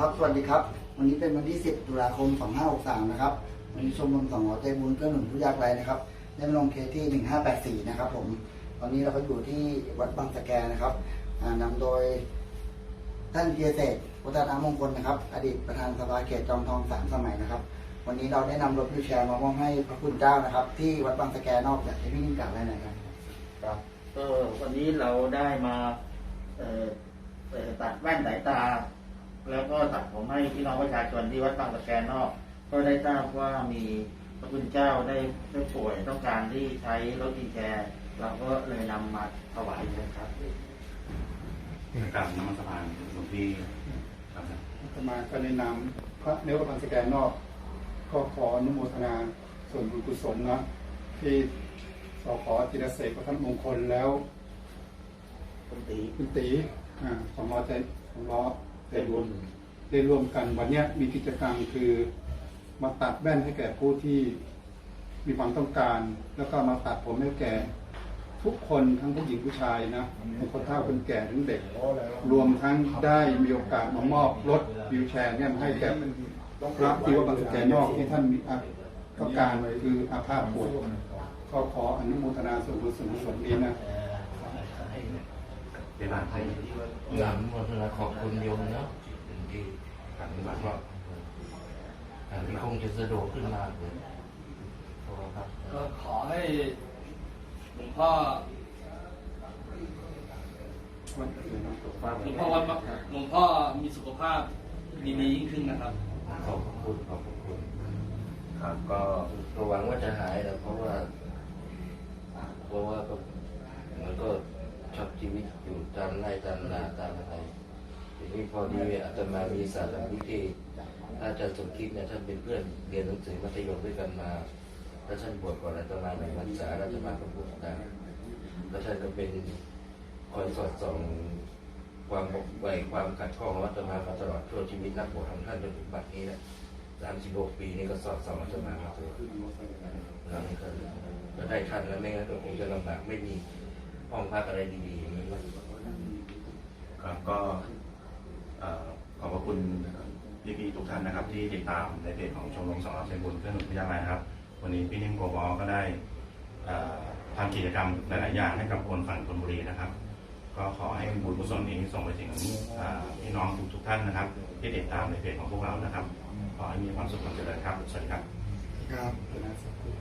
ครับ สวัสดีครับ วันนี้เป็นวันที่ 10 ตุลาคม 2563 นะครับ วันนี้ชมรมสองหอใจบุญเพื่อหนุนผู้ยากไร้นะครับ ได้มาลงเคสที่ 1584 นะครับผม ตอนนี้เราก็อยู่ที่วัดบางสะแกนะครับอ่านำโดยท่านเพียเศษวัฒนามงคลนะครับ อดีตประธานสภาเขตจอมทองสามสมัยนะครับ วันนี้เราได้นำรถวิวแชร์มามอบให้พระคุณเจ้านะครับ ที่วัดบางสะแกนอกจากที่พี่นิ่มกล่าวได้หน่อยครับ ครับก็วันนี้เราได้มาตัดแว่นสายตา แล้วก็ตัดผมให้พี่น้องประชาชนที่วัดบางสะแกนนอก ก็ได้ทราบว่ามีพระคุณเจ้าได้ได้ป่วยต้องการที่ใช้รถวีลแชร์เราก็เลยนำมาถวายเลยครับกราบนมัสการหลวงพี่ครับอาตมาก็ในนามพระเนวพันธ์สแกนนอกก็ขออนุโมทนาส่วนบุญกุศลนะ ที่สขอจิรเสกพระท่านมงคลแล้ว คุณตีคุณตีอ่าสองล้อใจสองล้อ ใจบุญได้ร่วมกันวันเนี้ยมีกิจกรรมคือมาตัดแว่นให้แก่ผู้ที่มีความต้องการ แล้วก็มาตัดผมให้แก่ทุกคนทั้งผู้หญิงผู้ชายนะทั้งคนเฒ่าคนแก่ทั้งเด็ก รวมทั้งได้มีโอกาสมามอบรถวิวแชร์เนี่ยให้แก่พระที่วัดบางสะแกนอกที่ท่านมีอาต้องการคืออาภาพป่วยก็ขออนุโมทนาส่วนบุญส่วนกุศลนี้นะ เดี๋ยวบานให้งานโมทนาขอบคุณโยมเนาะที่ปฏิบัติว่าอันนี้คงจะสะดวกขึ้นมากเลยเพราะว่าครับก็ขอให้หลวงพ่อหลวงพ่อวันหลวงพ่อมีสุขภาพดีๆยิ่งขึ้นนะครับ ขอบคุณขอบคุณครับก็ก็หวังว่าจะหายแล้วเพราะว่าเพราะว่าก็มันก็ชอบชีวิต ตามไร่ตามนาตามอะไรทีนี้พอดีอาตมามีสารวิธีอาจารย์สมคิดเนี่ยท่านเป็นเพื่อนเรียนหนังสือมัธยมด้วยกันมา แล้วท่านบวชก่อนอาตมาหนึ่งพรรษาอาตมาก็บวชตามแล้วท่านก็เป็นคอยสอดส่องความบกไวความขัดข้องของอาตมามาตลอดชั่วชีวิตนักบวชของท่านจนถึงบัดนี้นะสามสิบหกปีนี่ก็สอดส่องอาตมามาตลอดแล้วนี่ก็ก็ได้ทันแล้วไม่งั้นก็คงจะลำบากไม่มีห้องพักอะไรดีๆอย่างนี้ ครับก็ขอบพระคุณพี่ๆทุกท่านนะครับ ที่ติดตามในเพจของชมรมสองรับเซนบุญเพื่อนหนุนผู้ยากไร้นะครับ วันนี้พี่นิ่มโกบอก็ได้ทำกิจกรรมหลายๆอย่างให้กับคนฝั่งธนบุรีนะครับ ก็ขอให้บุญกุศลนี้ส่งไปถึงพี่น้องทุกๆท่านนะครับ ที่ติดตามในเพจของพวกเรานะครับ ขอให้มีความสุขความเจริญครับ สวัสดีครับ ครับนะสักครู่